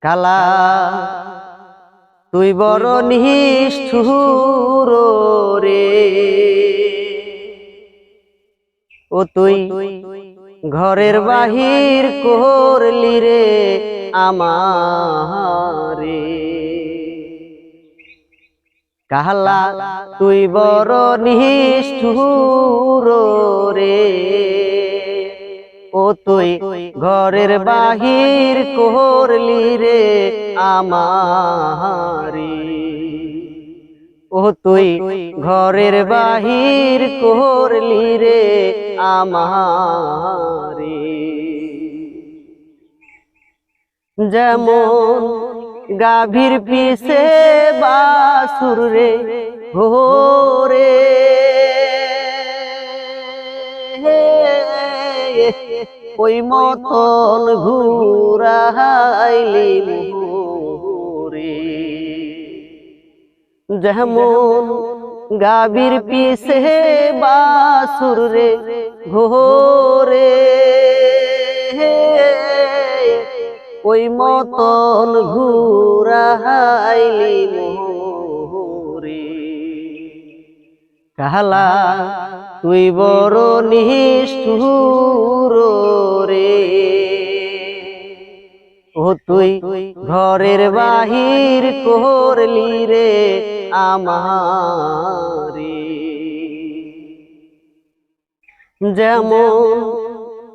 কালা, তুই বড় নিষ্ঠুর রে। ও তুই ঘরের বাহির করলি রে আমারে। কাহলা তুই বড় নিষ্ঠুর রে। তুই ঘরের বাহির করলি রে আমারি। ও তুই ঘরের বাহির করলি রে আমারি। যেমন গাভীর পিছে বাসুর রে ভোরে ওই মতন ঘুরাইলি মোরে যেমন গাভীর পিছে বাসুর রে ঘোরে। ওই মতন ঘুরাইলি মোরে কাহলা, তুই বড় নিষ্ঠুর তুই ঘরের বাহির করলি রে আমারে। যেমন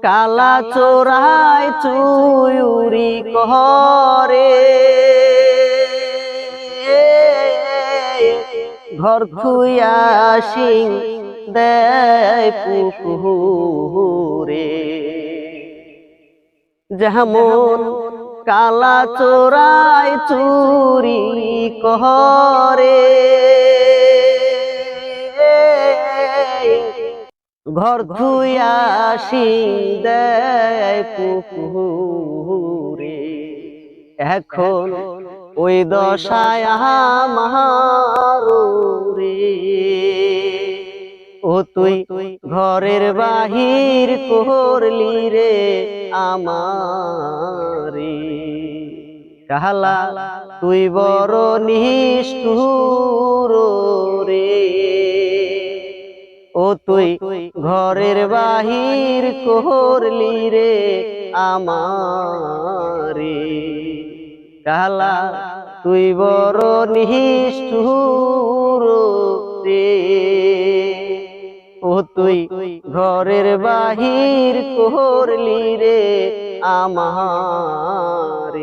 কালা চোরাই চুরি করে ঘর খুইয়া সিং দেয় পুকুরে। যেমন কালা চোরাই চুরি করে। ঘর ধুইয়া সিং দেয় এখন ওই দশায় রে। ও তুই ঘরের বাহির করলি রে আমারে। কাহলা, তুই বড় নিষ্ঠুর রে। ও তুই ঘরের বাহির করলি রে আমারে। কালা তুই বড় নিষ্ঠুর রে। তুই ঘরের বাহির করলি রে আমার